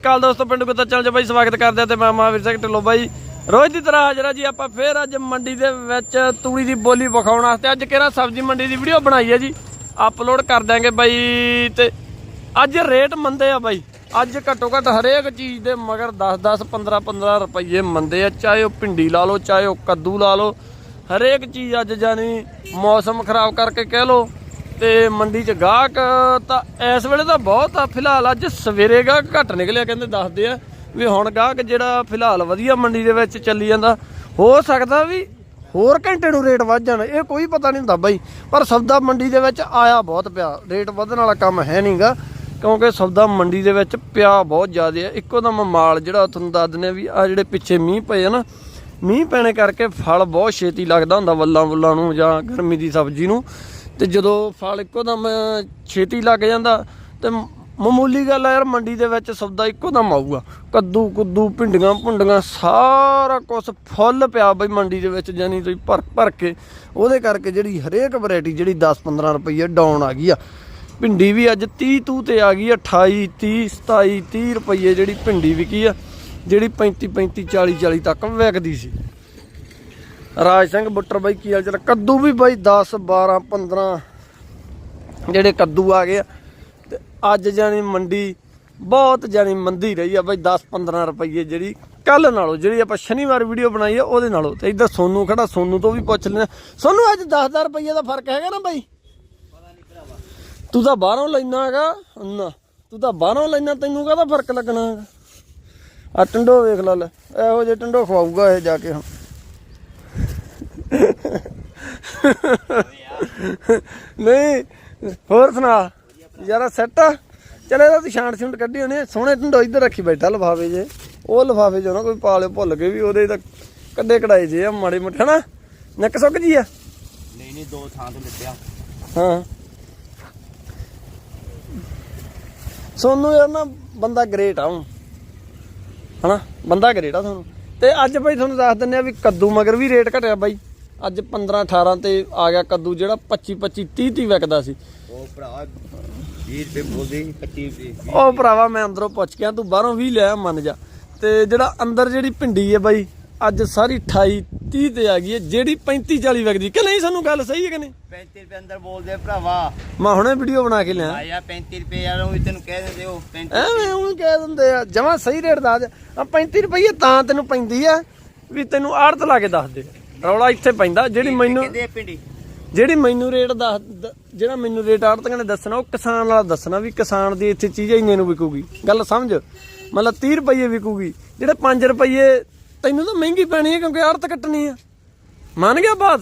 ਕਾਲ ਦੋਸਤੋ, ਪਿੰਡ ਗੁੱਤਾ ਚੱਲ ਜਾ ਬਾਈ, ਸਵਾਗਤ ਕਰਦੇ ਆ ਤੇ ਮੈਂ ਮਹਾਵੀਰ ਸਿੰਘ ਢਿੱਲੋਂ ਬਾਈ। ਰੋਜ਼ ਦੀ ਤਰ੍ਹਾਂ ਹਾਜ਼ਰ ਆ ਜੀ ਆਪਾਂ ਫੇਰ ਅੱਜ ਮੰਡੀ ਦੇ ਵਿੱਚ ਤੂੜੀ ਦੀ ਬੋਲੀ ਵਿਖਾਉਣ ਵਾਸਤੇ। ਅੱਜ ਕਿਹੜਾ ਸਬਜ਼ੀ ਮੰਡੀ ਦੀ ਵੀਡੀਓ ਬਣਾਈ ਹੈ ਜੀ? ਅਪਲੋਡ ਕਰ ਦਾਂਗੇ ਬਾਈ ਤੇ ਅੱਜ ਰੇਟ ਮੰਦੇ ਆ ਬਾਈ। ਅੱਜ ਘੱਟੋ ਘੱਟ ਹਰੇਕ ਚੀਜ਼ ਦੇ ਮਗਰ 10 10 15 15 ਰੁਪਏ ਮੰਦੇ ਆ। ਚਾਹੇ ਉਹ ਭਿੰਡੀ ਲਾ ਲਓ, ਚਾਹੇ ਉਹ ਕੱਦੂ ਲਾ ਲਓ। ਹਰੇਕ ਚੀਜ਼ ਅੱਜ ਜਾਨੀ ਮੌਸਮ ਖਰਾਬ ਕਰਕੇ ਕਹਿ ਲਓ। ਤੇ ਮੰਡੀ 'ਚ ਗਾਹਕ, ਤਾਂ ਇਸ ਵੇਲੇ ਤਾਂ ਬਹੁਤ ਆ। ਫਿਲਹਾਲ ਅੱਜ ਸਵੇਰੇ ਗਾਹਕ ਘੱਟ ਨਿਕਲਿਆ, ਕਹਿੰਦੇ ਦੱਸਦੇ ਆ ਵੀ ਹੁਣ ਗਾਹਕ ਜਿਹੜਾ ਫਿਲਹਾਲ ਵਧੀਆ ਮੰਡੀ ਦੇ ਵਿੱਚ ਚੱਲੀ ਜਾਂਦਾ। ਹੋ ਸਕਦਾ ਵੀ ਹੋਰ ਘੰਟੇ ਨੂੰ ਰੇਟ ਵੱਧ ਜਾਣ, ਇਹ ਕੋਈ ਪਤਾ ਨਹੀਂ ਹੁੰਦਾ ਬਾਈ। ਪਰ ਸੌਦਾ ਮੰਡੀ ਦੇ ਵਿੱਚ ਆਇਆ ਬਹੁਤ ਪਿਆ। ਰੇਟ ਵਧਣ ਵਾਲਾ ਕੰਮ ਹੈ ਨਹੀਂਗਾ, ਕਿਉਂਕਿ ਸੌਦਾ ਮੰਡੀ ਦੇ ਵਿੱਚ ਪਿਆ ਬਹੁਤ ਜ਼ਿਆਦਾ ਹੈ ਇੱਕੋ ਦਮ ਮਾਲ ਜਿਹੜਾ ਤੁਹਾਨੂੰ ਦੱਸ ਦਿੰਦੇ ਵੀ ਆ ਜਿਹੜੇ ਪਿੱਛੇ ਮੀਂਹ ਪਏ ਆ ਨਾ, ਮੀਂਹ ਪੈਣੇ ਕਰਕੇ ਫਲ ਬਹੁਤ ਛੇਤੀ ਲੱਗਦਾ ਹੁੰਦਾ ਵੱਲਾਂ ਵੁੱਲਾਂ ਨੂੰ ਜਾਂ ਗਰਮੀ ਦੀ ਸਬਜ਼ੀ ਨੂੰ। ਤੇ ਜਦੋਂ ਫਲ ਇੱਕੋ ਦਮ ਛੇਤੀ ਲੱਗ ਜਾਂਦਾ, ਤੇ ਮਾਮੂਲੀ ਗੱਲ ਆ ਯਾਰ, ਮੰਡੀ ਦੇ ਵਿੱਚ ਸੌਦਾ ਇੱਕੋ ਦਮ ਆਊਗਾ। ਕੱਦੂ, ਕੁੱਦੂ, ਭਿੰਡੀਆਂ, ਭੁੰਡੀਆਂ, ਸਾਰਾ ਕੁਝ ਫੁੱਲ ਪਿਆ ਬਈ ਮੰਡੀ ਦੇ ਵਿੱਚ ਜਾਨੀ ਤੁਸੀਂ ਭਰ ਭਰ ਕੇ। ਉਹਦੇ ਕਰਕੇ ਜਿਹੜੀ ਹਰੇਕ ਵੈਰਾਈਟੀ, ਜਿਹੜੀ 10 15 ਰੁਪਏ ਡਾਊਨ ਆ ਗਈ ਆ। ਭਿੰਡੀ ਵੀ ਅੱਜ 30 ਤੂ ਤੇ ਆ ਗਈ ਆ 28 30 27 30 ਰੁਪਏ ਜਿਹੜੀ ਭਿੰਡੀ ਵਿਕੀ ਆ, ਜਿਹੜੀ 35 35 40 40 ਤੱਕ ਵਿਕਦੀ ਸੀ। ਰਾਜ ਸਿੰਘ ਬੁੱਟਰ ਬਾਈ ਕੀ ਹਾਲ ਚਾਲ? ਕੱਦੂ ਵੀ ਬਾਈ 10 12 15 ਜਿਹੜੇ ਕੱਦੂ ਆ ਗਏ ਆ। ਤੇ ਅੱਜ ਜਾਨੀ ਮੰਡੀ, ਬਹੁਤ ਜਾਨੀ ਮੰਦੀ ਰਹੀ ਆ ਬਾਈ 10 15 ਰੁਪਏ ਜਿਹੜੀ। ਕੱਲ ਨਾਲੋਂ ਜਿਹੜੀ ਆਪਾਂ ਸ਼ਨੀਵਾਰ ਵੀਡੀਓ ਬਣਾਈ ਆ, ਉਹਦੇ ਨਾਲੋਂ। ਤੇ ਇੱਧਰ ਸੋਨੂ ਖੜਾ, ਸੋਨੂ ਤੋਂ ਵੀ ਪੁੱਛ ਲੈਣਾ ਸੋਨੂ, ਅੱਜ 10000 ਰੁਪਏ ਦਾ ਫ਼ਰਕ ਹੈਗਾ ਨਾ ਬਾਈ? ਤੂੰ ਤਾਂ ਬਾਹਰੋਂ ਲੈਣਾ ਹੈਗਾ। ਨਾ, ਤੂੰ ਤਾਂ ਬਾਹਰੋਂ ਲੈਣਾ ਤੈਨੂੰ ਕਾਹਦਾ ਫ਼ਰਕ ਲੱਗਣਾ ਹੈਗਾ? ਆ ਟੰਡੋ ਵੇਖ ਲੈ ਲੈ, ਇਹੋ ਜਿਹੇ ਟੰਡੋ ਖਵਾਊਗਾ ਇਹ ਜਾ ਕੇ ਹੁਣ। ਨਹੀਂ ਹੋਰ ਸੁਣਾ। ਯਾਰਾ ਸੈੱਟ ਚਲੇ ਤਾਂ ਤੂੰ ਛਾਂਟ ਛੁੰਟ ਕੱਢੀ ਹੋਣੀ ਸੋਹਣੇ ਢੰਡੋ ਇੱਧਰ ਰੱਖੀ ਬੈਠਾ ਲਫਾਫੇ ਜੇ ਉਹ ਲਫਾਫੇ ਜੋ ਨਾ ਕੋਈ ਪਾ ਲਿਓ ਭੁੱਲ ਗਏ ਵੀ ਉਹਦੇ ਤਾਂ ਕੱਢੇ ਕਢਾਏ ਜੇ ਆ ਮਾੜੇ ਮੋਟੇ ਹਨਾ? ਨੱਕ ਸੁੱਕ ਜੀ ਆ? ਨਹੀਂ ਨਹੀਂ ਦੋ ਥਾਂ ਤੇ ਲਿੱਤਿਆ ਹਾਂ। ਸੋਨੂੰ ਯਾਰ ਨਾ ਬੰਦਾ ਗ੍ਰੇਟ ਆ ਹੁਣ। ਹਨਾ? ਬੰਦਾ ਗ੍ਰੇਟ ਆ ਤੁਹਾਨੂੰ ਤੇ ਅੱਜ ਬਾਈ ਤੁਹਾਨੂੰ ਦੱਸ ਦਿੰਨੇ ਆ ਵੀ ਕੱਦੂ ਮਗਰ ਵੀ ਰੇਟ ਘਟਿਆ ਬਾਈ। ਅੱਜ 15 18 ਤੇ ਆ ਗਿਆ ਕੱਦੂ ਜਿਹੜਾ 25 25 30 30 ਵਿਕਦਾ ਸੀ। ਉਹ ਭਰਾ 20 ਰੁਪਏ ਬੋਲਦੇ 25 ਰੁਪਏ ਉਹ ਭਰਾਵਾ ਮੈਂ ਅੰਦਰੋਂ ਪੁੱਛ ਗਿਆ ਤੂੰ ਬਾਹਰੋਂ ਵੀ ਲਿਆ ਮੰਨ ਜਾ। ਤੇ ਜਿਹੜਾ ਅੰਦਰ ਜਿਹੜੀ ਭਿੰਡੀ ਹੈ ਬਾਈ ਅੱਜ ਸਾਰੀ 28 30 ਤੇ ਆ ਗਈ ਹੈ ਜਿਹੜੀ 35 40 ਵਿਕਦੀ। ਕਿ ਨਹੀਂ ਸਾਨੂੰ ਗੱਲ ਸਹੀ ਹੈ ਕਿ ਨਹੀਂ? 35 ਰੁਪਏ ਅੰਦਰ ਬੋਲਦੇ ਭਰਾਵਾ। ਮੈਂ ਹੁਣੇ ਵੀਡੀਓ ਬਣਾ ਕੇ ਲਿਆ ਆਇਆ 35 ਰੁਪਏ ਯਾਰ ਉਹ ਤੈਨੂੰ ਕਹਿ ਦਿੰਦੇ ਉਹ 35 ਐਵੇਂ ਉਹਨੂੰ ਕਹਿ ਦਿੰਦੇ ਆ ਜਮਾ ਸਹੀ ਰੇਟ ਦੱਸ ਆ 35 ਰੁਪਏ ਤਾਂ ਤੈਨੂੰ ਪੈਂਦੀ ਆ ਵੀ ਤੈਨੂੰ ਆੜਤ ਲਾ ਕੇ ਦੱਸ ਦੇ। ਰੌਲਾ ਇੱਥੇ ਪੈਂਦਾ ਜਿਹੜੀ ਮੈਨੂੰ ਕਹਿੰਦੇ ਪਿੰਡੀ। ਜਿਹੜੀ ਮੈਨੂੰ ਰੇਟ ਦੱਸ ਦ- ਜਿਹੜਾ ਮੈਨੂੰ ਰੇਟ ਆੜਤੀਆਂ ਨੇ ਦੱਸਣਾ ਉਹ ਕਿਸਾਨ ਵਾਲਾ ਦੱਸਣਾ ਵੀ ਕਿਸਾਨ ਦੀ ਇੱਥੇ ਚੀਜ਼ ਇੰਨੇ ਨੂੰ ਵਿਕੂਗੀ। ਗੱਲ ਸਮਝ? ਮਤਲਬ 30 ਰੁਪਏ ਵਿਕੂਗੀ। ਜਿਹੜੇ 5 ਰੁਪਏ ਤੈਨੂੰ ਤਾਂ ਮਹਿੰਗੀ ਪੈਣੀ ਹੈ ਕਿਉਂਕਿ ਆੜਤ ਕੱਟਣੀ ਆ। ਮੰਨ ਗਿਆ ਬਾਤ?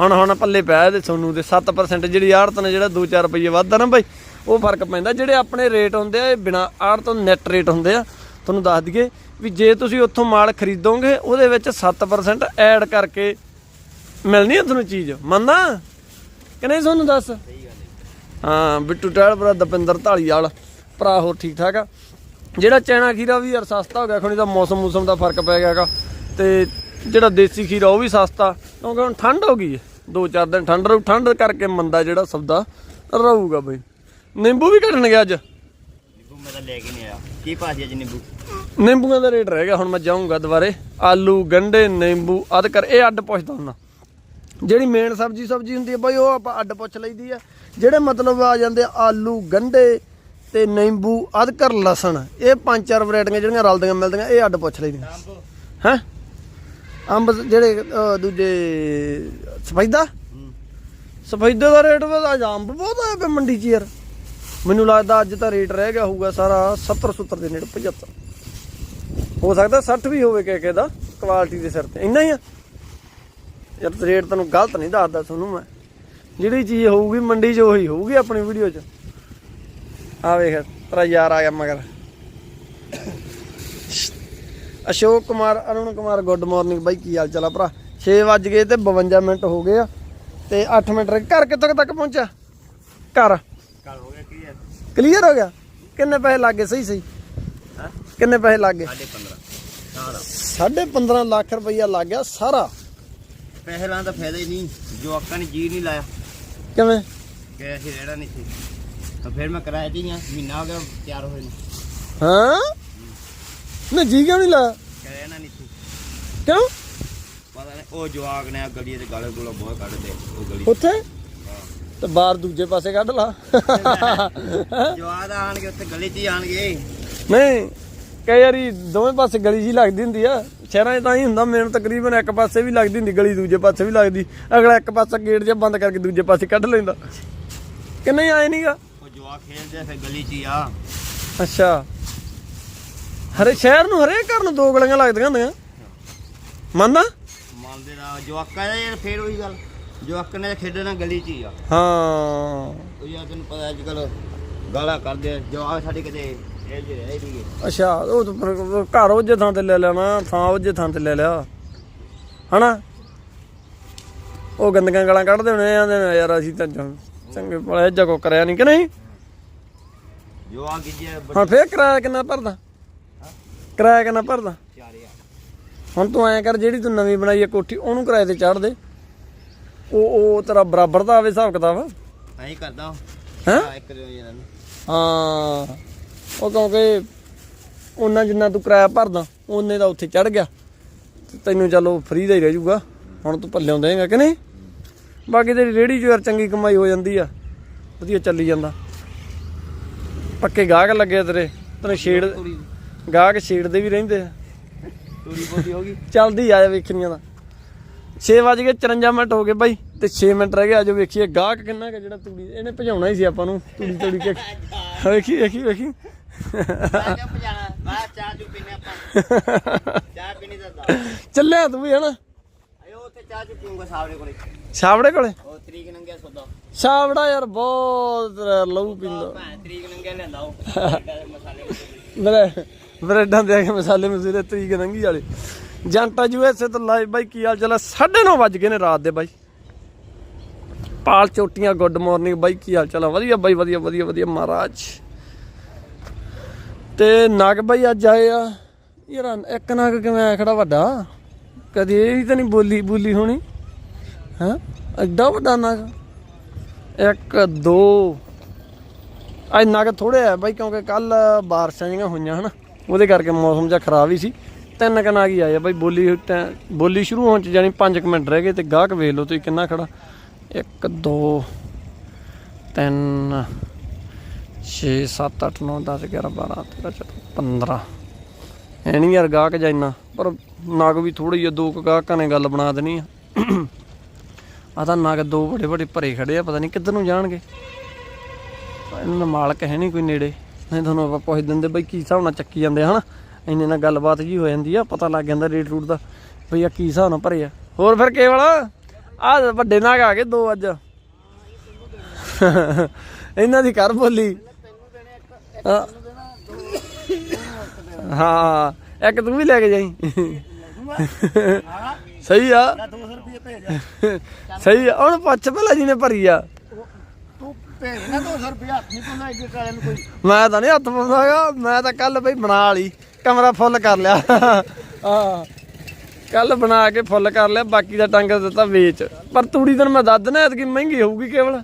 ਹੁਣ ਹੁਣ ਪੱਲੇ ਪਿਆ ਇਹਦੇ ਸੋਨੂੰ ਦੇ 7% ਜਿਹੜੀ ਆੜਤ ਨੇ ਜਿਹੜਾ 2-4 ਰੁਪਏ ਵੱਧਦਾ ਨਾ ਬਾਈ ਉਹ ਫ਼ਰਕ ਪੈਂਦਾ। ਜਿਹੜੇ ਆਪਣੇ ਰੇਟ ਹੁੰਦੇ ਆ ਇਹ ਬਿਨਾ ਆੜਤ ਤੋਂ ਨੈਟ ਰੇਟ ਹੁੰਦੇ ਆ। ਤੁਹਾਨੂੰ ਦੱਸ ਦਈਏ ਵੀ ਜੇ ਤੁਸੀਂ ਉੱਥੋਂ ਮਾਲ ਖਰੀਦੋਗੇ, ਉਹਦੇ ਵਿੱਚ 7% ਐਡ ਕਰਕੇ ਮਿਲਣੀ ਹੈ ਤੁਹਾਨੂੰ ਚੀਜ਼। ਮੰਨਦਾ? ਕਿ ਨਹੀਂ ਤੁਹਾਨੂੰ ਦੱਸ? ਹਾਂ, ਬਿੱਟੂ ਟਾਲਪੁਰਾ ਦਪਿੰਦਰ ਢਾਲੀਵਾਲ ਭਰਾ ਹੋਰ ਠੀਕ ਠਾਕ ਆ। ਜਿਹੜਾ ਚੈਨਾ ਖੀਰਾ ਵੀ ਯਾਰ ਸਸਤਾ ਹੋ ਗਿਆ, ਖੁਣੀ ਦਾ ਮੌਸਮ ਮੌਸਮ ਦਾ ਫ਼ਰਕ ਪੈ ਗਿਆਗਾ ਤੇ ਜਿਹੜਾ ਦੇਸੀ ਖੀਰਾ ਉਹ ਵੀ ਸਸਤਾ। ਕਿਉਂਕਿ ਹੁਣ ਠੰਡ ਹੋ ਗਈ ਹੈ ਦੋ ਚਾਰ ਦਿਨ ਠੰਡ ਰਹੂ, ਠੰਡ ਕਰਕੇ ਮੰਦਾ ਜਿਹੜਾ ਸੌਦਾ ਰਹੂਗਾ ਬਈ। ਨਿੰਬੂ ਵੀ ਘਟਣ ਗਿਆ ਅੱਜ? ਨਿੰਬੂ ਮੈਂ ਤਾਂ ਲੈ ਕੇ ਨਹੀਂ ਆਇਆ। ਕੀ ਭਾਜੀ ਅੱਜ ਨਿੰਬੂ? ਨਿੰਬੂਆਂ ਦਾ ਰੇਟ ਰਹਿ ਗਿਆ ਹੁਣ ਮੈਂ ਜਾਊਂਗਾ ਦੁਬਾਰੇ। ਆਲੂ ਗੰਡੇ ਨਿੰਬੂ ਅਦ ਕਰ ਇਹ ਅੱਡ ਪੁੱਛਦਾ ਹੁੰਦਾ। ਜਿਹੜੀ ਮੇਨ ਸਬਜੀ ਸਬਜੀ ਹੁੰਦੀ ਹੈ ਬਾਈ ਉਹ ਆਪਾਂ ਅੱਡ ਪੁੱਛ ਲਈਦੀ ਆ। ਜਿਹੜੇ ਮਤਲਬ ਆ ਜਾਂਦੇ ਆਲੂ ਗੰਡੇ ਤੇ ਨਿੰਬੂ ਅਦਕਰ ਲਸਣ। ਇਹ ਪੰਜ ਚਾਰ ਵੈਰਾਈਟੀਆਂ ਜਿਹੜੀਆਂ ਰਲਦੀਆਂ ਮਿਲਦੀਆਂ ਇਹ ਅੱਡ ਪੁੱਛ ਲਈਦੀਆਂ। ਹੈ? ਅੰਬ ਜਿਹੜੇ ਦੂਜੇ ਸਫੈਦਾ? ਸਫੈਦੇ ਦਾ ਰੇਟ ਅੱਜ ਅੰਬ ਬਹੁਤ ਆਇਆ ਪਿਆ ਮੰਡੀ 'ਚ ਯਾਰ। ਮੈਨੂੰ ਲੱਗਦਾ ਅੱਜ ਤਾਂ ਰੇਟ ਰਹਿ ਗਿਆ ਹੋਊਗਾ ਸਾਰਾ 70 70 ਦੇ ਨੇੜੇ 75 ਹੋ ਸਕਦਾ 60 ਵੀ ਹੋਵੇ ਕਿਸੇ ਕੇ ਦਾ ਕੁਆਲਿਟੀ ਦੇ ਸਿਰ ਤੇ। ਇੰਨਾ ਹੀ ਆ। ਯਾਰ ਰੇਟ ਤੈਨੂੰ ਗਲਤ ਨਹੀਂ ਦੱਸਦਾ ਤੁਹਾਨੂੰ ਮੈਂ। ਜਿਹੜੀ ਚੀਜ਼ ਹੋਊਗੀ ਮੰਡੀ 'ਚ ਉਹੀ ਹੋਊਗੀ ਆਪਣੀ ਵੀਡੀਓ 'ਚ। ਆ ਵੇਖ, ਤੇਰਾ ਯਾਰ ਆ ਗਿਆ ਮਗਰ। ਅਸ਼ੋਕ ਕੁਮਾਰ, ਅਰੁਣ ਕੁਮਾਰ ਗੁੱਡ ਮਾਰਨਿੰਗ ਬਾਈ, ਕੀ ਹਾਲ ਚਾਲ ਆ ਭਰਾ? 6 ਵੱਜ ਗਏ ਤੇ 52 ਮਿੰਟ ਹੋ ਗਏ ਆ ਤੇ 8 ਮਿੰਟ ਰਹਿ ਘਰ ਕਿੱਥੋਂ ਤੱਕ ਪਹੁੰਚਿਆ? ਘਰ। ਕਲੀਅਰ ਹੋ ਗਿਆ? ਕਿੰਨੇ ਪੈਸੇ ਲੱਗੇ ਸਹੀ ਸਹੀ। ਹਾਂ? ਕਿੰਨੇ ਪੈਸੇ ਲੱਗੇ 15.5 ਸਾਰਾ। ਸਾਢੇ 15 ਲੱਖ ਰੁਪਈਆ ਲੱਗ ਗਿਆ ਸਾਰਾ। ਪੈਸੇ ਲਾਉਣ ਦਾ ਫਾਇਦਾ ਹੀ ਨਹੀਂ। ਜੋ ਅੱਕਾਂ ਨੇ ਜੀ ਨਹੀਂ ਲਾਇਆ। ਕਿਵੇਂ? ਕਿ ਅਸੀਂ ਰਹਿਣਾ ਨਹੀਂ ਸੀ। ਤਾਂ ਫਿਰ ਮੈਂ ਕਿਰਾਏ ਤੇ ਹੀ ਆ। ਮਹੀਨਾ ਹੋ ਗਿਆ ਤਿਆਰ ਹੋਏ ਨੂੰ। ਹਾਂ? ਨਾ ਜੀ ਕਿਉਂ ਨਹੀਂ ਲਾ ਕਰਿਆ ਨਾ ਨੀਤੂ ਕਿਉਂ? ਪਤਾ ਨਹੀਂ ਉਹ ਜਵਾਕ ਨੇ ਆਹ ਗਲੀ ਦੇ ਗਾਲੇ ਗੁਲਾ ਬਹੁਤ ਕੱਢਦੇ। ਉਹ ਗਲੀ ਉੱਥੇ? ਤੇ ਬਾਹਰ ਦੂਜੇ ਪਾਸੇ ਕੱਢ ਲਾ। ਜਵਾਕ ਆਣਗੇ ਉੱਥੇ ਗਲੀ 'ਚ ਹੀ ਆਣਗੇ। ਨਹੀਂ ਕਈ ਵਾਰੀ ਦੋਵੇਂ ਪਾਸੇ ਗਲੀ ਜੀ ਲੱਗਦੀ ਹੁੰਦੀ ਆ। ਸ਼ਹਿਰਾਂ 'ਚ ਤਾਂ ਹੀ ਹੁੰਦਾ ਮੈਨੂੰ ਤਕਰੀਬਨ ਇੱਕ ਪਾਸੇ ਵੀ ਲੱਗਦੀ ਹੁੰਦੀ ਗਲੀ ਦੂਜੇ ਪਾਸੇ ਵੀ ਲੱਗਦੀ। ਅਗਲਾ ਇੱਕ ਪਾਸਾ ਗੇਟ ਜਿਹਾ ਬੰਦ ਕਰਕੇ ਦੂਜੇ ਪਾਸੇ ਕੱਢ ਲੈਂਦਾ। ਕਿ ਨਹੀਂ ਆਏ ਨਹੀਂਗਾ ਉਹ ਜਵਾਕ ਖੇਡਦੇ ਫਿਰ ਗਲੀ 'ਚ ਹੀ ਆ। ਅੱਛਾ। ਹਰੇ ਸ਼ਹਿਰ ਨੂੰ ਹਰੇਕ ਘਰ ਨੂੰ ਦੋ ਗਲੀਆਂ ਲੱਗਦੀਆਂ ਹੁੰਦੀਆਂ। ਮੰਨਦਾ? ਮੰਨਦੇ ਨਾ ਜਵਾਕਾਂ ਦਾ ਯਾਰ ਫੇਰ ਉਹੀ ਗੱਲ। ਜਵਾਕਾਂ ਨੇ ਤਾਂ ਖੇਡਣਾ ਗਲੀ 'ਚ ਹੀ ਆ। ਹਾਂ। ਉਹ ਯਾਰ ਤੈਨੂੰ ਪਤਾ ਅੱਜ ਕੱਲ ਗਾਲਾਂ ਕਰਦੇ ਆ ਜਵਾਕ ਸਾਡੇ ਕਿਤੇ ਇਹ ਜਿਹੇ ਰਹਿ ਨਹੀਂਗੇ ਅੱਛਾ ਉਹ ਤਾਂ ਫਿਰ ਘਰ ਉਹਜੇ ਥਾਂ ਤੇ ਲੈ ਲੈਣਾ ਥਾਂ ਉਹਜੇ ਥਾਂ ਤੇ ਲੈ ਲਿਆ। ਹਨਾ? ਉਹ ਗੰਦੀਆਂ ਗਾਲਾਂ ਕੱਢਦੇ ਹੋਣੇ ਆਂਦੇ ਨੇ ਯਾਰ ਅਸੀਂ ਤਾਂ ਚੰ- ਚੰਗੇ ਭਲੇ ਜਗੋ ਕਰਿਆ ਨਹੀਂ ਕਿ ਨਹੀਂ? ਜੇ ਹੁਣ ਫੇਰ ਕਿਰਾਇਆ ਕਿੰਨਾ ਭਰਦਾ? ਕਿਰਾਇਆ ਕਿੰਨਾ ਭਰਦਾ? ਆ ਹੁਣ ਤੂੰ ਐਂ ਕਰ ਜਿਹੜੀ ਤੂੰ ਨਵੀਂ ਬਣਾਈ ਹੈ ਕੋਠੀ ਉਹਨੂੰ ਕਿਰਾਏ ਤੇ ਚੜ੍ਹ ਦੇ। ਉਹ ਉਹ ਤੇਰਾ ਬਰਾਬਰ ਦਾ ਆਵੇ ਹਿਸਾਬ ਕਿਤਾਬ? ਐਂ ਕਰਦਾ ਹੈਂ। ਇੱਕ ਇਹਨਾਂ ਨੂੰ। ਹਾਂ। ਉਹ ਕਿਉਂਕਿ ਉਹਨਾਂ ਜਿੰਨਾ ਤੂੰ ਕਿਰਾਇਆ ਭਰਦਾ ਉਹਨੇ ਦਾ ਉੱਥੇ ਚੜ ਗਿਆ। ਤੇ ਤੈਨੂੰ ਚਲੋ ਫ੍ਰੀ ਦਾ ਹੀ ਰਹਿ ਜਾਊਗਾ। ਹੁਣ ਤੂੰ ਪੱਲਿਓਂ ਦੇਂਗਾ ਕਿ ਨਹੀਂ? ਬਾਕੀ ਤੇਰੀ ਰੇੜੀ 'ਚ ਯਾਰ ਚੰਗੀ ਕਮਾਈ ਹੋ ਜਾਂਦੀ ਆ। ਵਧੀਆ ਚੱਲੀ ਜਾਂਦਾ। ਪੱਕੇ ਗਾਹਕ ਲੱਗੇ ਆ ਤੇਰੇ। ਤੇਰੇ ਛੇੜ ਗਾਹਕ ਛੇੜਦੇ ਵੀ ਰਹਿੰਦੇ ਆ। ਤੁਰੀ ਬੋਦੀ ਹੋ ਗਈ। ਚੱਲਦੀ ਆ ਵੇਖਣੀਆਂ ਦਾ 6 ਵਜ ਗਏ 54 ਮਿੰਟ ਹੋ ਗਏ ਬਾਈ ਤੇ 6 ਮਿੰਟ ਰਹਿ ਗਏ। ਆਜੋ ਵੇਖੀਏ ਗਾਹਕ ਕਿੰਨਾ ਕਿ ਜਿਹੜਾ ਤੂੜੀ ਇਹਨੇ ਭਜਾਉਣਾ ਹੀ ਸੀ ਆਪਾਂ ਨੂੰ, ਤੂੜੀ ਤੂੜੀ ਕੇ। ਵੇਖੀ ਵੇਖੀ ਵੇਖੀ। ਚੱਲਿਆ ਤੂੰ ਵੀ ਹਨਾ। ਆਇਓ ਕੋਲੇ? ਉਹ ਤਰੀਕ ਨੰਗਿਆ ਸੌਦਾ ਛਾਵੜਾ ਯਾਰ ਬਹੁਤ ਲਹੂ ਪੀਂਦਾ। ਤਰੀਕ ਨੰਗਿਆ ਲਿਆਂਦਾ ਉਹ ਮਸਾਲੇ ਮੇਰੇ ਬ੍ਰੈਡਾਂ ਦੇ ਕੇ ਮਸਾਲੇ ਮਸੂਲੇ ਤਰੀਕ ਨੰਗੀ ਵਾਲੇ। ਜੰਟਾ ਯੂਐਸਏ ਤੋਂ ਲਾਈਵ ਬਾਈ, ਕੀ ਹਾਲ ਚਾਲ ਹੈ 9:30 ਵੱਜ ਗਏ ਨੇ ਰਾਤ ਦੇ ਬਾਈ। ਪਾਲ ਚੋਟੀਆਂ, ਗੁੱਡ ਮਾਰਨਿੰਗ ਬਾਈ, ਕੀ ਹਾਲ ਚਾਲ ਹੈ ਵਧੀਆ ਬਾਈ, ਵਧੀਆ ਵਧੀਆ ਵਧੀਆ ਮਹਾਰਾਜ। ਤੇ ਨਗ ਬਾਈ ਅੱਜ ਆਏ ਆ। ਯਾਰ, ਇੱਕ ਨਗ ਕਿਵੇਂ ਆਇਆ ਖੜਾ ਵੱਡਾ? ਕਦੀ ਇਹ ਤਾਂ ਨਹੀਂ ਬੋਲੀ ਬੋਲੀ ਹੋਣੀ? ਹਾਂ? ਐਡਾ ਵੱਡਾ ਨਗ। ਇੱਕ, ਦੋ। ਅੱਜ ਨਗ ਥੋੜੇ ਆ ਬਾਈ, ਕਿਉਂਕਿ ਕੱਲ ਬਾਰਿਸ਼ਾਂ ਜਿਹੀਆਂ ਹੋਈਆਂ, ਹਨ। ਉਹਦੇ ਕਰਕੇ ਮੌਸਮ ਜਿਹਾ ਖਰਾਬ ਹੀ ਸੀ। ਤਿੰਨ ਕੁ ਨਗ ਹੀ ਆ ਬਾਈ, ਬੋਲੀ ਟੈ- ਬੋਲੀ ਸ਼ੁਰੂ ਹੋਣ ਚ ਜਾਨੀ 5 ਮਿੰਟ ਰਹਿ ਗਏ ਤੇ ਗਾਹਕ ਵੇਖ ਲਓ ਤੁਸੀਂ ਕਿੰਨਾ ਖੜਾ। 1 2 3 6 7 8 9 10 11 12 13 14 15 ਐ ਨਹੀਂ ਯਾਰ ਗਾਹਕ ਜਾਂ ਇੰਨਾ, ਪਰ ਨਗ ਵੀ ਥੋੜੀ ਜਿਹੀ ਦੋ ਕੁ ਗਾਹਕਾਂ ਨੇ ਗੱਲ ਬਣਾ ਦੇਣੀ ਆ। ਆ ਤਾਂ ਨਗ ਦੋ ਬੜੇ ਬੜੇ ਭਰੇ ਖੜੇ ਆ, ਪਤਾ ਨਹੀਂ ਕਿੱਧਰ ਨੂੰ ਜਾਣਗੇ। ਇਹਨਾਂ ਦਾ ਮਾਲਕ ਹੈ ਨਹੀਂ ਕੋਈ ਨੇੜੇ। ਨਹੀਂ ਤੁਹਾਨੂੰ ਆਪਾਂ ਪੁੱਛ ਦਿੰਦੇ ਬਈ ਕੀ ਹਿਸਾਬ ਨਾਲ ਚੱਕੀ ਜਾਂਦੇ ਆ, ਹਨਾ? ਇੰਨੇ ਨਾਲ ਗੱਲਬਾਤ ਜੀ ਹੋ ਜਾਂਦੀ ਆ ਪਤਾ ਲੱਗ ਜਾਂਦਾ ਰੇਟ ਰੂਟ ਦਾ ਬਈ ਆ ਕੀ ਹਿਸਾਬ ਨਾਲ ਭਰੇ ਆ। ਹੋਰ ਫਿਰ ਕੇਵਲ ਆ ਵੱਡੇ ਨਾਗ ਆ ਗਏ ਦੋ ਅੱਜ। ਇਹਨਾਂ ਦੀ ਕਰ ਬੋਲੀ। ਹਾਂ। ਇੱਕ ਤੂੰ ਵੀ ਲੈ ਕੇ ਜਾਈ। ਸਹੀ ਆ। 200 ਰੁਪਏ ਭੇਜ ਸਹੀ ਆ ਹੁਣ ਪੁੱਛ ਪਹਿਲਾਂ ਜੀ ਨੇ ਭਰੀ ਆ। ਤੂੰ ਭੇਜ ਨਾ 200 ਰੁਪਏ ਹੱਥ ਨਹੀਂ ਪਾਉਂਦਾ ਇੱਕ ਕਾਲੇ ਨੂੰ ਕੋਈ। ਮੈਂ ਤਾਂ ਨਹੀਂ ਹੱਥ ਪਾਉਂਦਾਗਾ ਮੈਂ ਤਾਂ ਕੱਲ ਬਈ ਬਣਾ ਲਈ। ਕਮਰਾ ਫੁੱਲ ਕਰ ਲਿਆ। ਹਾਂ। ਕੱਲ ਬਣਾ ਕੇ ਫੁੱਲ ਕਰ ਲਿਆ, ਬਾਕੀ ਦਾ ਟੰਗ ਦਿੱਤਾ ਵੇਚ। ਪਰ ਤੂੜੀ ਤਾਂ ਮੈਂ ਦੱਸ ਦਿੰਦਾ, ਐਤਕੀ ਮਹਿੰਗੀ ਹੋਊਗੀ ਕੇਵਲ।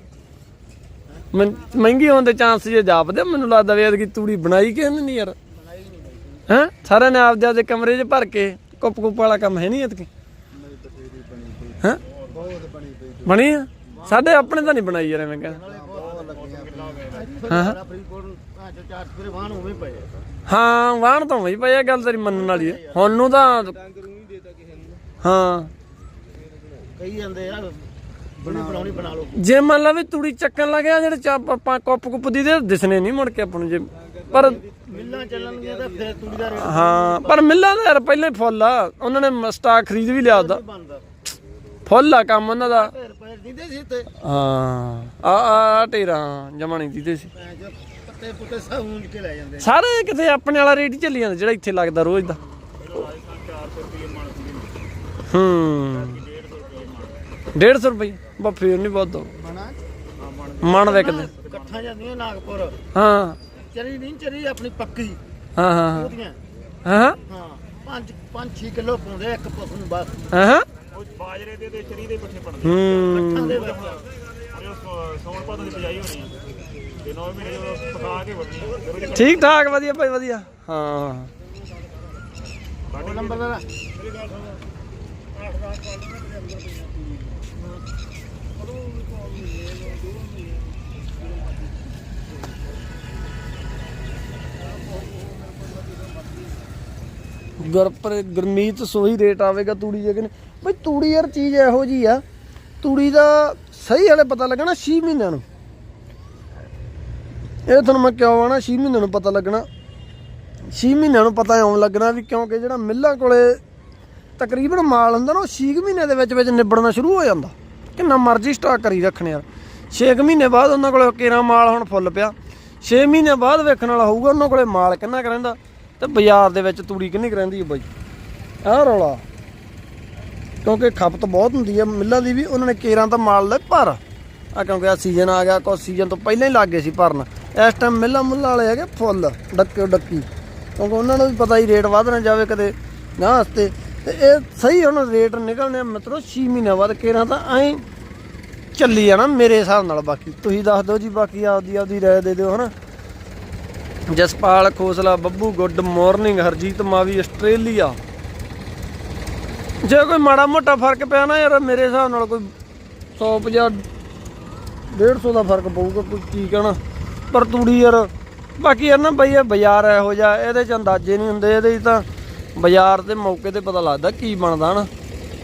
ਮਹਿੰਗੀ ਹੋਣ ਦੇ ਚਾਂਸ ਜੇ ਜਾਪਦੇ, ਮੈਨੂੰ ਲੱਗਦਾ ਵੀ ਐਤਕੀ ਤੂੜੀ ਬਣਾਈ ਕਿ ਨਹੀਂ ਯਾਰ? ਹੈਂ? ਸਾਰਿਆਂ ਨੇ ਆਪਦੇ ਆਪਦੇ ਕਮਰੇ 'ਚ ਭਰ ਕੇ, ਕੁੱਪ ਕੁੱਪ ਵਾਲਾ ਕੰਮ ਹੈ ਨਹੀਂ ਐਤਕੀ? ਹੈਂ? ਬਣੀ ਆ? ਸਾਡੇ ਆਪਣੇ ਤਾਂ ਨਹੀਂ ਬਣਾਈ ਯਾਰ ਐਵੇਂ ਕਹਿੰਦਾ ਹਾਂ ਹਾਂ। ਫਰੀਦਕੋਟ ਆ ਜੋ ਚਾਰ ਪੂਰੇ ਵਾਹਨ ਉਵੇਂ ਪਏ ਹਾਂ ਵਾਹਣ ਤਾਂ ਵਈ ਪਈ ਇਹ ਗੱਲ ਤੇਰੀ ਮੰਨਣ ਵਾਲੀ ਹੈ। ਹੁਣ ਨੂੰ ਤਾਂ ਹਾਂ। ਕਈ ਜਾਂਦੇ ਯਾਰ ਬਣੀ ਬਣਾਉਣੀ ਬਣਾ ਲਓ। ਜੇ ਮੰਨ ਲਾ ਵੀ ਤੂੜੀ ਚੱਕਣ ਲੱਗਿਆ ਜਿਹੜੇ ਚਾ ਆਪਾਂ ਕੁੱਪ ਕੁੱਪ ਦੀ ਦੇ ਦਿਸਨੇ ਨਹੀਂ ਮੁੜ ਕੇ ਆਪਾਂ ਨੂੰ ਜੇ। ਪਰ ਮਿੱਲਾਂ ਚੱਲਣਗੀਆਂ ਤਾਂ ਫਿਰ ਤੂੜੀ ਦਾ ਰੇਟ ਹਾਂ ਪਰ ਮਿੱਲਾਂ ਦਾ ਯਾਰ ਪਹਿਲੇ ਫੁੱਲ ਆ। ਉਹਨਾਂ ਨੇ ਸਟਾਕ ਖਰੀਦ ਵੀ ਲਿਆ ਉਹਦਾ ਬਣਦਾ। ਫੁੱਲ ਆ ਕੰਮ ਉਹਨਾਂ ਦਾ। ਫਿਰ ਪੈਰ ਦਿੰਦੇ ਸੀ ਤੇ ਹਾਂ। ਆ ਆ ਟੇਰਾ ਜਮਾ ਨਹੀਂ ਦਿੱਤੇ ਸੀ। ਪੱਤੇ ਪੁੱਤੇ ਸਭ ਉਂਝ ਕੇ ਲੈ ਜਾਂਦੇ ਸਾਰੇ ਕਿਤੇ ਆਪਣੇ ਵਾਲਾ ਰੇਟ ਹੀ ਚੱਲੀ ਜਾਂਦਾ ਜਿਹੜਾ ਇੱਥੇ ਲੱਗਦਾ ਰੋਜ਼ ਦਾ। ਹੂੰ। 150 ਰੁਪਏ ਬਾ ਫੇਰ ਨਹੀਂ ਬਹੁਤ ਦੋ ਬਣਾ? ਮਣ ਵਿਕਦੇ ਇਕੱਠਾ ਜਾਂਦੀਆਂ ਨਾਗਪੁਰ। ਹਾਂ। ਚਰੀ ਨਹੀਂ ਚਰੀ ਆਪਣੀ ਪੱਕੀ। ਹਾਂ ਹਾਂ ਉਹਦੀਆਂ। ਹਾਂ ਹਾਂ। ਹਾਂ 5 5 6 ਕਿਲੋ ਪਾਉਂਦੇ ਇੱਕ ਪਸ਼ੂ ਨੂੰ ਬਸ। ਹਾਂ ਹਾਂ। ਉਹ ਬਾਜਰੇ ਦੇ ਤੇ ਚਰੀ ਦੇ ਪੱਠੇ ਪੜਦੇ ਹੂੰ। ਦੇ ਵਿੱਚ। ਸੌਣ ਪਾਦੋਂ ਦੀ ਬਜਾਈ ਹੋਣੀ ਆ। ਤੇ 9 ਮਹੀਨੇ ਪਕਾ ਕੇ ਵੜਨੀ ਠੀਕ ਠਾਕ, ਵਧੀਆ ਭਾਈ, ਵਧੀਆ। ਹਾਂ। ਉਹ ਨੰਬਰ ਦਾ ਗੁਰਪ੍ਰ, ਗੁਰਮੀਤ ਸੋਹੀ ਰੇਟ ਆਵੇਗਾ ਤੂੜੀ ਦੇ ਕਿ ਬਈ ਤੂੜੀ ਯਾਰ ਚੀਜ਼ ਇਹੋ ਜੀ ਆ, ਤੂੜੀ ਦਾ ਸਹੀ ਹਲੇ ਪਤਾ ਲੱਗਣਾ 6 ਮਹੀਨਿਆਂ ਨੂੰ। ਇਹ ਤੁਹਾਨੂੰ ਮੈਂ ਕਿਉਂ ਆਣਾ 6 ਮਹੀਨਿਆਂ ਨੂੰ ਪਤਾ ਲੱਗਣਾ। 6 ਮਹੀਨਿਆਂ ਨੂੰ ਪਤਾ ਆਉਣ ਲੱਗਣਾ ਵੀ ਕਿਉਂਕਿ ਜਿਹੜਾ ਮਿੱਲਾਂ ਕੋਲੇ ਤਕਰੀਬਨ ਮਾਲ ਹੁੰਦਾ ਨਾ, ਉਹ 6 ਮਹੀਨੇ ਦੇ ਵਿੱਚ ਵਿੱਚ ਨਿਬੜਨਾ ਸ਼ੁਰੂ ਹੋ ਜਾਂਦਾ। ਕਿੰਨਾ ਮਰਜ਼ੀ ਸਟਾਕ ਕਰੀ ਰੱਖਣੇ ਯਾਰ। 6 ਮਹੀਨੇ ਬਾਅਦ ਉਹਨਾਂ ਕੋਲੇ ਕੇਰਾ ਮਾਲ ਹੁਣ ਫੁੱਲ ਪਿਆ। 6 ਮਹੀਨੇ ਬਾਅਦ ਵੇਖਣ ਵਾਲਾ ਹੋਊਗਾ ਉਹਨਾਂ ਕੋਲੇ ਮਾਲ ਕਿੰਨਾ ਕੁ ਰਹਿੰਦਾ ਤੇ ਬਾਜ਼ਾਰ ਦੇ ਵਿੱਚ ਤੂੜੀ ਕਿੰਨੀ ਕੁ ਰਹਿੰਦੀ ਹੈ ਬਾਈ। ਆਹ ਰੌਲਾ। ਕਿਉਂਕਿ ਖਪਤ ਬਹੁਤ ਹੁੰਦੀ ਹੈ ਮਿੱਲਾਂ ਦੀ ਵੀ, ਉਹਨਾਂ ਨੇ ਕੇਰਾਂ ਤਾਂ ਮਾਲ ਲੈ ਭਰ। ਆ ਕਿਉਂਕਿ ਆ ਸੀਜ਼ਨ ਆ ਗਿਆ ਕੋ ਸੀਜ਼ਨ ਤੋਂ ਪਹਿਲਾਂ ਹੀ ਲੱਗ ਗਏ ਸੀ ਭਰਨ। ਇਸ ਟਾਈਮ ਮਿੱਲਾ ਮੁੱਲਾ ਵਾਲੇ ਹੈਗੇ ਫੁੱਲ, ਡੱਕੇ ਡੱਕੀ। ਕਿਉਂਕਿ ਉਹਨਾਂ ਨੂੰ ਵੀ ਪਤਾ ਹੀ ਰੇਟ ਵੱਧ ਨਾ ਜਾਵੇ ਕਦੇ ਨਾ ਵਾਸਤੇ। ਤੇ ਇਹ ਸਹੀ ਹੁਣ ਰੇਟ ਨਿਕਲਣੇ ਆ ਮਤਲਬ 6 ਮਹੀਨਿਆਂ ਬਾਅਦ ਕੇਰਾਂ ਤਾਂ ਐਂ ਚੱਲੀ ਜਾਣਾ ਮੇਰੇ ਹਿਸਾਬ ਨਾਲ ਬਾਕੀ। ਤੁਸੀਂ ਦੱਸ ਦਿਓ ਜੀ, ਬਾਕੀ ਆਪਦੀ ਆਪਦੀ ਰਾਏ ਦੇ ਦਿਓ, ਹਨਾ? Jaspal Khosla, Babbu good morning Harjeet Mavi, Australia. ਜੇ ਕੋਈ ਮਾੜਾ ਮੋਟਾ ਫ਼ਰਕ ਪਿਆ ਨਾ ਯਾਰ, ਮੇਰੇ ਹਿਸਾਬ ਨਾਲ ਕੋਈ 150 150 ਦਾ ਫ਼ਰਕ ਪਊਗਾ, ਕੋਈ ਕੀ ਕਹਿਣਾ। ਪਰ ਤੂੜੀ ਯਾਰ। ਬਾਕੀ ਯਾਰ ਨਾ ਬਈ ਇਹ ਬਾਜ਼ਾਰ ਇਹੋ ਜਿਹਾ, ਇਹਦੇ ਚ ਅੰਦਾਜ਼ੇ ਨਹੀਂ ਹੁੰਦੇ, ਇਹਦੇ 'ਚ ਤਾਂ ਬਾਜ਼ਾਰ ਦੇ ਮੌਕੇ ਤੇ ਪਤਾ ਲੱਗਦਾ ਕੀ ਬਣਦਾ ਹਨਾ।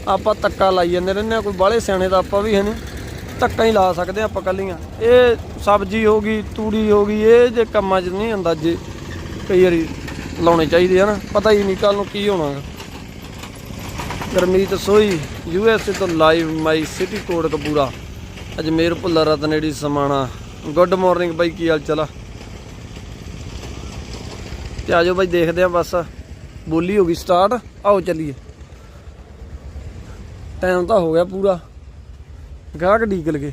ਆਪਾਂ ਤੱਕਾ ਲਾਈ ਜਾਂਦੇ ਰਹਿੰਦੇ ਆ ਕੋਈ ਬਾਹਲੇ ਸਿਆਣੇ ਤਾਂ ਆਪਾਂ ਵੀ ਹੈ ਨਹੀਂ। ਧੱਕਾ ਹੀ ਲਾ ਸਕਦੇ ਆਪਾਂ ਕੱਲੀਆਂ ਇਹ ਸਬਜ਼ੀ ਹੋ ਗਈ, ਤੂੜੀ ਹੋ ਗਈ, ਇਹ ਜੇ ਕੰਮਾਂ 'ਚ ਨਹੀਂ ਅੰਦਾਜ਼ੇ ਕਈ ਵਾਰੀ ਲਾਉਣੇ ਚਾਹੀਦੇ ਹਨ। ਪਤਾ ਹੀ ਨਹੀਂ ਕੱਲ ਨੂੰ ਕੀ ਹੋਣਾ। ਗਾ। Gurmeet Soi, U S A ਤੋਂ live my city Kotkapura Ajmer Bhullar Ratneri Samana. Good morning ਬਾਈ, ਕੀ ਹਾਲ ਚਾਲ ਆ? ਤੇ ਆਜੋ ਬਾਈ, ਦੇਖਦੇ ਆ ਬਸ। ਬੋਲੀ ਹੋ ਗਈ ਸਟਾਰਟ ਆਓ ਚੱਲੀਏ। ਟਾਈਮ ਤਾਂ ਹੋ ਗਿਆ ਪੂਰਾ। ਗਾਹਕ ਡੀਕਲ ਗਏ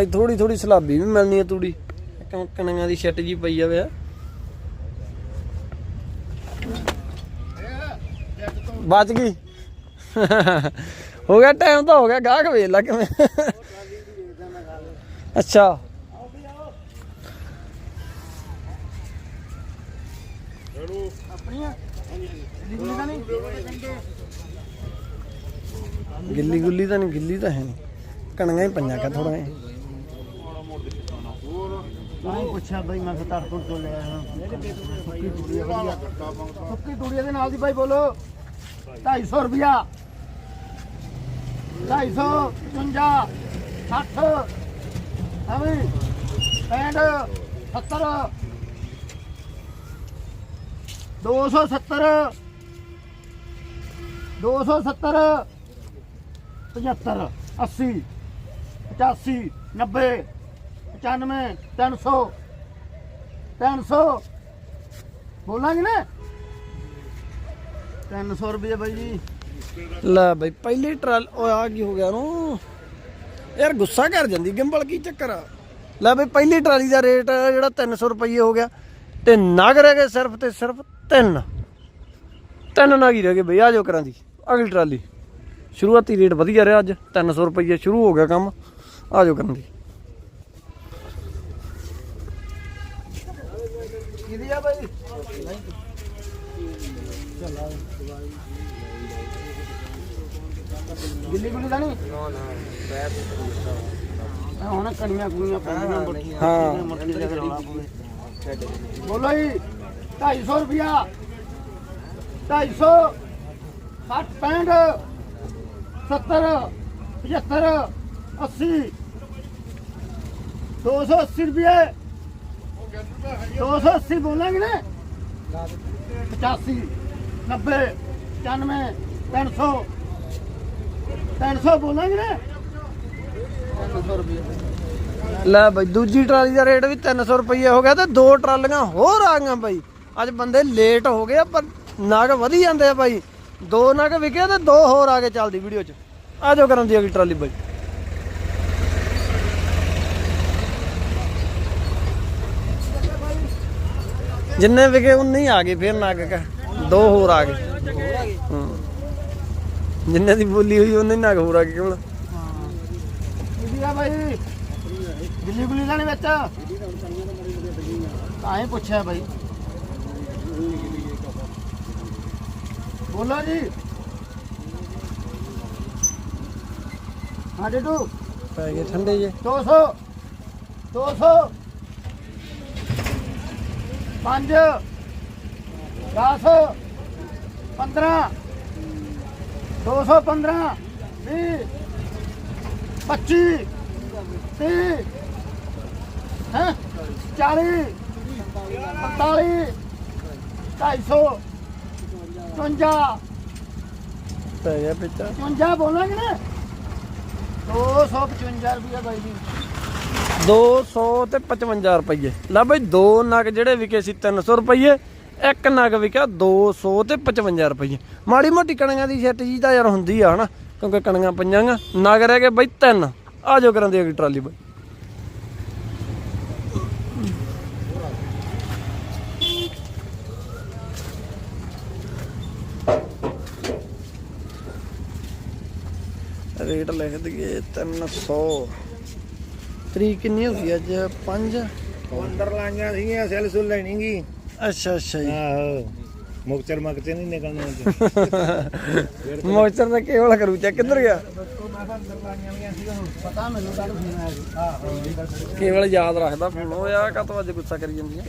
ਅੱਜ ਥੋੜੀ ਥੋੜੀ ਸਲਾਬੀ ਵੀ ਮਿਲਣੀ ਹੈ ਤੂੜੀ। ਕਿਉਂ ਕਣੀਆਂ ਦੀ ਛੱਟ ਜੀ ਪਈ ਜਾਵੇ ਆ। ਬਚ ਗਈ। ਹੋ ਗਿਆ ਟਾਈਮ ਤਾਂ ਹੋ ਗਿਆ। ਗਾਹਕ ਵੇਖ ਲਾ ਕਿਵੇਂ। ਅੱਛਾ। ਗਿੱਲੀ ਗੁੱਲੀ ਤਾਂ ਨਹੀਂ, ਗਿੱਲੀ ਤਾਂ ਹੈ ਨਹੀਂ। ਕਣੀਆਂ ਹੀ ਪੰਜਾਂ ਕਾ ਥੋੜਾ ਜਿਹਾ। ਨਹੀਂ ਪੁੱਛਿਆ ਬਈ, ਮੈਂ ਫਿਰ ਤੋਂ ਤੋਂ ਲੈ ਆਇਆ। ਸੁੱਕੀ ਤੂੜੀ ਦੇ ਨਾਲ ਦੀ ਬਾਈ ਬੋਲੋ। 250 ਰੁਪਿਆ 250 55 60 ਹਵੇਂ 65 70 270 270 75 80 85 90 95 300 300 ਬੋਲਾਂਗੇ ਨਾ? 300 ਰੁਪਏ ਬਾਈ ਜੀ ਲੈ ਬਾਈ, ਪਹਿਲੀ ਟਰਾਲ ਓਏ ਆ ਕੀ ਹੋ ਗਿਆ ਨੂੰ ਯਾਰ ਗੁੱਸਾ ਕਰ ਜਾਂਦੀ, ਗਿੰਬਲ ਕੀ ਚੱਕਰ ਆ? ਲੈ ਬਈ ਪਹਿਲੀ ਟਰਾਲੀ ਦਾ ਰੇਟ ਜਿਹੜਾ 300 ਰੁਪਏ ਹੋ ਗਿਆ, ਤੇ ਨਗ ਰਹਿ ਗਏ ਸਿਰਫ ਤੇ ਸਿਰਫ ਤਿੰਨ। ਤਿੰਨ ਨਗ ਹੀ ਰਹਿ ਗਏ ਬਈ, ਆ ਜਾਓ ਕਰਾਂ ਦੀ, ਅਗਲੀ ਟਰਾਲੀ। ਸ਼ੁਰੂਆਤੀ ਰੇਟ ਵਧੀਆ ਰਿਹਾ ਅੱਜ 300 ਰੁਪਏ ਸ਼ੁਰੂ ਹੋ ਗਿਆ ਕੰਮ, ਆ ਜਾਓ ਕਰਨ ਦੀ। ਕਿਹਦੀ ਆ ਬਾਈ? ਗਿੱਲੀ ਗੁੱਲੀ ਤਾਂ ਨਹੀਂ? ਨਾ ਨਾ। ਹੁਣ ਕਣੀਆਂ ਕੁਣੀਆਂ ਪੈਂਦੀਆਂ ਬੜੀਆਂ ਹਾਂ। ਮੱਕੀ ਦਾ ਰੌਲਾ ਪਵੇ। ਬੋਲੋ ਜੀ 250 ਰੁਪਿਆ 250 60 65 70 75 80 280 ਰੁਪਏ। 280 ਬੋਲਾਂਗੇ ਨਾ। 85 90 95 300 300 ਬੋਲਾਂਗੇ ਨਾ। 300 ਰੁਪਏ ਲੈ ਬਈ ਦੂਜੀ ਟਰਾਲੀ ਦਾ ਰੇਟ ਵੀ 300 ਰੁਪਏ ਹੋ ਗਿਆ ਤੇ ਦੋ ਟਰਾਲੀਆਂ ਹੋਰ ਆ ਗਈਆਂ ਬਾਈ। ਅੱਜ ਬੰਦੇ ਲੇਟ ਹੋ ਗਏ ਪਰ ਨਗ ਵਧੀ ਜਾਂਦੇ ਆ ਬਾਈ। ਦੋ ਨਗ ਵਿਕੇ ਤੇ ਦੋ ਹੋਰ ਆ ਕੇ ਚੱਲਦੀ ਵੀਡੀਓ 'ਚ। ਆ ਜਾਓ ਕਰਨ ਦੀ ਅਗਲੀ ਟਰਾਲੀ ਬਾਈ। ਜਿੰਨੇ ਵਿਕੇ ਉਨੇ ਹੀ ਆ ਗਏ ਫਿਰ ਨਗ ਕਾ ਦੋ ਹੋਰ ਆ ਗਏ। ਜਿੰਨੇ ਦੀ ਬੋਲੀ ਹੋਈ ਉਹਨੇ ਨਗ ਹੋਰ ਆ ਗਏ ਕਿਉਂ ਆ ਬਾਈ। ਗਿੱਲੀ ਗੁੱਲੀ ਲੈਣੇ ਵਿੱਚ। ਤਾਂ ਹੀ ਪੁੱਛਿਆ ਬਾਈ। ਬੋਲੋ ਜੀ। ਹਾਂ ਡੇਡੂ। ਪੈ ਗਏ ਠੰਡੇ ਜੇ। 200 200 5 10 15 215 20 25 30 ਹੈ 40 45 250 55 ਪੈ ਗਿਆ ਪਿੱਛਾ 55 ਬੋਲਾਂਗੇ ਨਾ 255 ਰੁਪਏ ਬਾਈ ਜੀ 200 ਤੇ 55 ਰੁਪਏ ਲੈ ਬਈ, ਦੋ ਨਗ ਜਿਹੜੇ ਵਿਕੇ ਸੀ 300 ਰੁਪਏ ਇੱਕ ਨਗ ਵਿਕਿਆ 200 ਤੇ 55 ਰੁਪਏ ਮਾੜੀ ਮੋਟੀ ਕਣੀਆਂ ਦੀ ਛੱਟ ਜੀ ਤਾਂ ਯਾਰ ਹੁੰਦੀ ਆ, ਹਨਾ? ਕਿਉਂਕਿ ਕਣੀਆਂ ਪਈਆਂ ਗਾ ਨਗ ਰਹਿ ਗਏ ਬਈ ਤਿੰਨ। ਆ ਜਾਓ ਕਰਾਂ ਦੀ ਟਰਾਲੀ ਬਈ। ਰੇਟ ਲਿਖ ਦਈਏ 300 ਤਰੀਕ ਕਿੰਨੀ ਹੋ ਗਈ ਅੱਜ? 5 ਅੰਦਰ ਲਾਈਆਂ ਸੀਗੀਆਂ ਸੈਲ ਸੁਲ ਲੈਣੀ ਗੀ। ਅੱਛਾ ਅੱਛਾ ਜੀ। ਆਹੋ। ਮੁਕਚਰ ਮਕਚਰ ਨਹੀਂ ਨਿਕਲਣਾ ਮੋਚਰ ਦਾ ਕੇਵਲ ਕਰੂ? ਚੈੱਕ ਕਿੱਧਰ ਗਿਆ? ਪਤਾ ਮੈਨੂੰ ਕੱਲ ਫੋਨ ਆਇਆ ਸੀ ਆਹ ਕੇਵਲ ਯਾਦ ਰੱਖਦਾ ਫੋਨ ਹੋਇਆ ਕਾ ਤੋਂ ਅੱਜ ਗੁੱਸਾ ਕਰੀ ਜਾਂਦੀ ਹੈ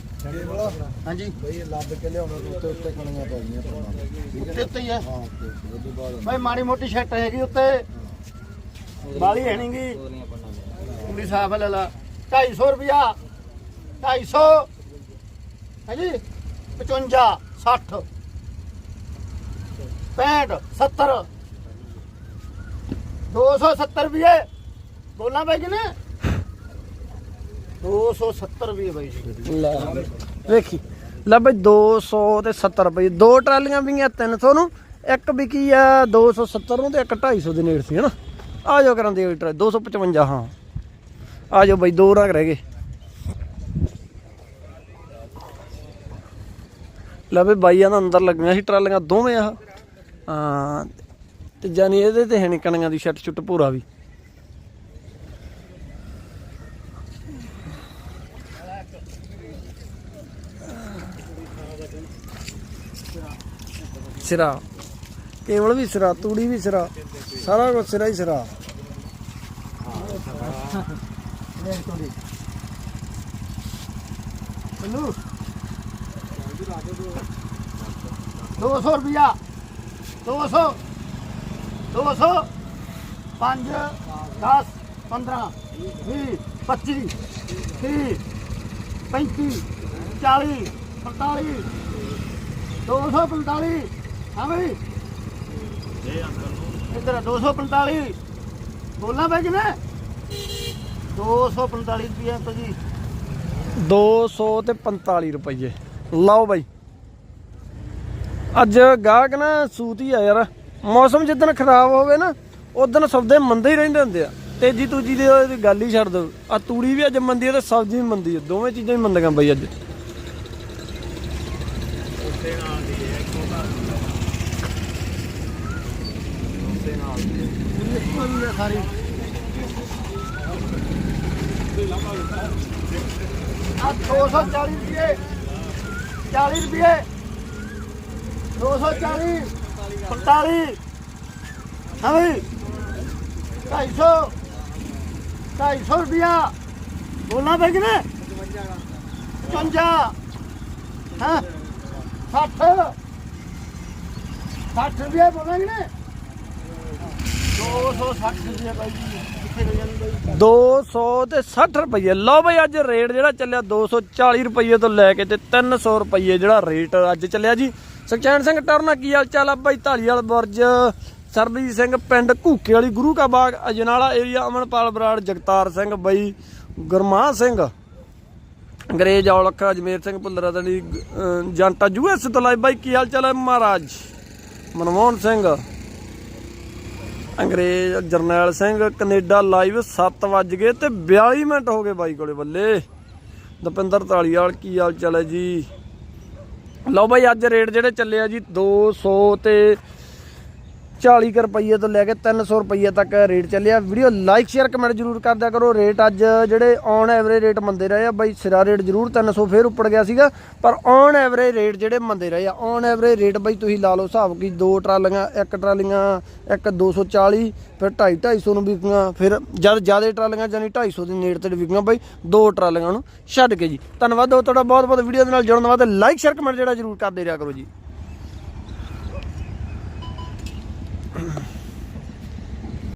ਹਾਂਜੀ। ਬਈ ਲੱਭ ਕੇ ਲਿਆਉਣਾ ਉੱਤੇ ਉੱਤੇ ਕਣੀਆਂ ਪੈ ਗਈਆਂ ਉੱਤੇ ਉੱਤੇ ਹੀ ਹੈ ਹਾਂ ਤੇ ਉਹਦੇ ਬਾਅਦ। ਭਾਈ ਮਾੜੀ ਮੋਟੀ ਸ਼ਰਟ ਹੈਗੀ ਉੱਤੇ। ਬਾਲੀ ਹੈ ਨਹੀਂਗੀ ਪੂਰੀ ਸਾਫ਼ ਲੈ ਲਾ। 250 ਰੁਪਿਆ 250 ਹਾਂਜੀ 55 60 65 70 270 ਰੁਪਏ। ਬੋਲਣਾ ਭਾਈ ਜੀ ਨੇ 270 ਰੁਪਏ ਭਾਈ ਜੀ। ਲੈ, ਵੇਖੀ। ਲੈ ਬਈ 200 ਤੇ 70 ਰੁਪਏ। ਦੋ ਟਰਾਲੀਆਂ ਵੀਆਂ 300 ਨੂੰ। ਇੱਕ ਵਿਕੀ ਆ 270 ਨੂੰ ਤੇ ਇੱਕ 250 ਦੇ ਨੇੜ ਸੀ ਹਨਾ ਆ ਜਾਓ ਕਰਾਂ ਦੀ ਅਗਲੀ ਟਰਾਲੀ 255 ਹਾਂ। ਆ ਜਾਓ ਬਈ, ਦੋ ਰੰਗ ਰਹਿ ਗਏ। ਲੈ ਬਈ ਬਾਈਆਂ ਦਾ ਅੰਦਰ ਲੱਗੀਆਂ ਸੀ ਟਰਾਲੀਆਂ ਦੋਵੇਂ ਆ ਹਾਂ ਤੇ ਜਾਨੀ ਇਹਦੇ ਤੇ ਹੈ ਨੀ ਕਣੀਆਂ ਦੀ ਛੱਟ ਛੁੱਟ ਪੂਰਾ ਵੀ। ਸਿਰਾ। ਕੇਵਲ ਵੀ ਸਿਰਾ ਤੂੜੀ ਵੀ ਸਿਰਾ ਸਾਰਾ ਕੁਝ ਸਿਰਾ ਹੀ ਸਿਰਾ। ਦੋ ਸੌ ਰੁਪਿਆ 200 200 5 10 15 20 25 30 35 40 45 245 ਹਾਂ ਬਈ। ਇੱਧਰ ਆ, 245 ਬੋਲਣਾ ਬਈ ਕਿਨੇ 245 ਰੁਪਿਆ ਭਾਜੀ 200 ਤੇ 45 ਰੁਪਏ ਲਓ ਬਾਈ। ਅੱਜ ਗਾਹਕ ਨਾ ਸੂਤ ਹੀ ਆ ਯਾਰ। ਮੌਸਮ ਜਿੱਦਣ ਖਰਾਬ ਹੋਵੇ ਨਾ, ਉਦੋਂ ਸੌਦੇ ਮੰਦੇ ਹੀ ਰਹਿੰਦੇ ਹੁੰਦੇ ਆ। ਤੇਜੀ ਤੂਜੀ ਦੀ ਗੱਲ ਹੀ ਛੱਡ ਦੋ। ਆ ਤੂੜੀ ਵੀ ਅੱਜ ਮੰਦੀ ਹੈ ਤੇ ਸਬਜ਼ੀ ਵੀ ਮੰਦੀ ਹੈ ਦੋਵੇਂ ਚੀਜ਼ਾਂ ਹੀ ਮੰਦੀਆਂ ਬਾਈ ਅੱਜ। ਆ 240 ਰੁਪਏ। 40 ਰੁਪਏ। 240 45 ਹਾਂ ਬਈ 250 250 ਰੁਪਿਆ ਬੋਲਣਾ ਪੈ ਕਿਨੇ 55 ਹਾਂ? 60 60 ਰੁਪਏ ਬੋਲਾਂਗੇ ਨੇ 260 ਰੁਪਏ ਬਾਈ ਜੀ 200 ਤੇ 60 ਰੁਪਏ ਲਓ ਬਈ ਅੱਜ ਰੇਟ ਜਿਹੜਾ ਚੱਲਿਆ 240 ਰੁਪਏ ਤੋਂ ਲੈ ਕੇ ਤੇ 300 ਰੁਪਏ ਜਿਹੜਾ ਰੇਟ ਅੱਜ ਚੱਲਿਆ ਜੀ। ਸੁਖਚੈਨ ਸਿੰਘ ਟਰਨਾ, ਕੀ ਹਾਲ ਚਾਲ ਆ ਬਾਈ? ਢਾਲੀਵਾਲ ਬੁਰਜ। ਸਰਬਜੀਤ ਸਿੰਘ ਪਿੰਡ ਘੂਕੇ ਵਾਲੀ ਗੁਰੂ ਕਾ ਬਾਗ, ਅਜਨਾਲਾ ਏਰੀਆ ਅਮਨਪਾਲ ਬਰਾੜ, ਜਗਤਾਰ ਸਿੰਘ ਬਾਈ ਗੁਰਮਾਨ ਸਿੰਘ। ਅੰਗਰੇਜ਼ ਔਲਖ, ਅਜਮੇਰ ਸਿੰਘ ਭੁੱਲਰ ਅਦਲੀ ਜੰਟਾ ਯੂਐਸ ਤੋਂ ਲਾਈ ਬਾਈ, ਕੀ ਹਾਲ ਚਾਲ ਹੈ ਮਹਾਰਾਜ? ਮਨਮੋਹਨ ਸਿੰਘ। ਅੰਗਰੇਜ਼ ਜਰਨੈਲ ਸਿੰਘ, ਕੈਨੇਡਾ ਲਾਈਵ 7 ਵੱਜ ਗਏ ਤੇ 42 ਮਿੰਟ ਹੋ ਗਏ ਬਾਈ ਕੋਲੇ ਬੱਲੇ। ਦਪਿੰਦਰ ਢਾਲੀਵਾਲ ਕੀ ਹਾਲ ਚਾਲ ਹੈ ਜੀ? ਲਓ ਬਾਈ ਅੱਜ ਰੇਟ ਜਿਹੜੇ ਚੱਲੇ ਆ ਜੀ 200 ਤੇ 40 ਕੁ ਰੁਪਏ ਤੋਂ ਲੈ ਕੇ 300 ਰੁਪਏ ਤੱਕ ਰੇਟ ਚੱਲਿਆ। ਵੀਡੀਓ ਲਾਈਕ ਸ਼ੇਅਰ ਕਮੈਂਟ ਜਰੂਰ ਕਰਦਿਆ ਕਰੋ। ਰੇਟ ਅੱਜ ਜਿਹੜੇ ਔਨ ਐਵਰੇਜ ਰੇਟ ਮੰਦੇ ਰਹੇ ਆ, ਬਾਈ ਸਿਰਾ ਰੇਟ ਜਰੂਰ 300 ਫੇਰ ਉੱਪਰ ਗਿਆ ਸੀਗਾ। ਪਰ ਔਨ ਐਵਰੇਜ ਰੇਟ ਜਿਹੜੇ ਮੰਦੇ ਰਹੇ ਆ ਔਨ ਐਵਰੇਜ ਰੇਟ ਬਾਈ ਤੁਸੀਂ ਲਾ ਲਓ ਹਿਸਾਬ ਕਿ ਦੋ ਟਰਾਲੀਆਂ, ਇੱਕ ਟਰਾਲੀਆਂ, ਇੱਕ 240 ਫਿਰ 250 250 ਨੂੰ ਵਿਕੀਆਂ, ਫਿਰ ਜਦ ਜ਼ਿਆਦਾ ਟਰਾਲੀਆਂ ਜਾਨੀ 250 ਦੇ ਨੇੜੇ ਤੇ ਵਿਕੀਆਂ ਬਾਈ ਦੋ ਟਰਾਲੀਆਂ ਨੂੰ ਛੱਡ ਕੇ ਜੀ। ਧੰਨਵਾਦ ਦੋ, ਤੁਹਾਡਾ ਬਹੁਤ ਬਹੁਤ ਵੀਡੀਓ ਦੇ ਨਾਲ ਜੁੜਨ ਵਾਸਤੇ ਲਾਈਕ ਸ਼ੇਅਰ ਕਮੈਂਟ ਜਿਹੜਾ ਜਰੂਰ ਕਰਦੇ ਰਿਹਾ ਕਰੋ ਜੀ। Thank you.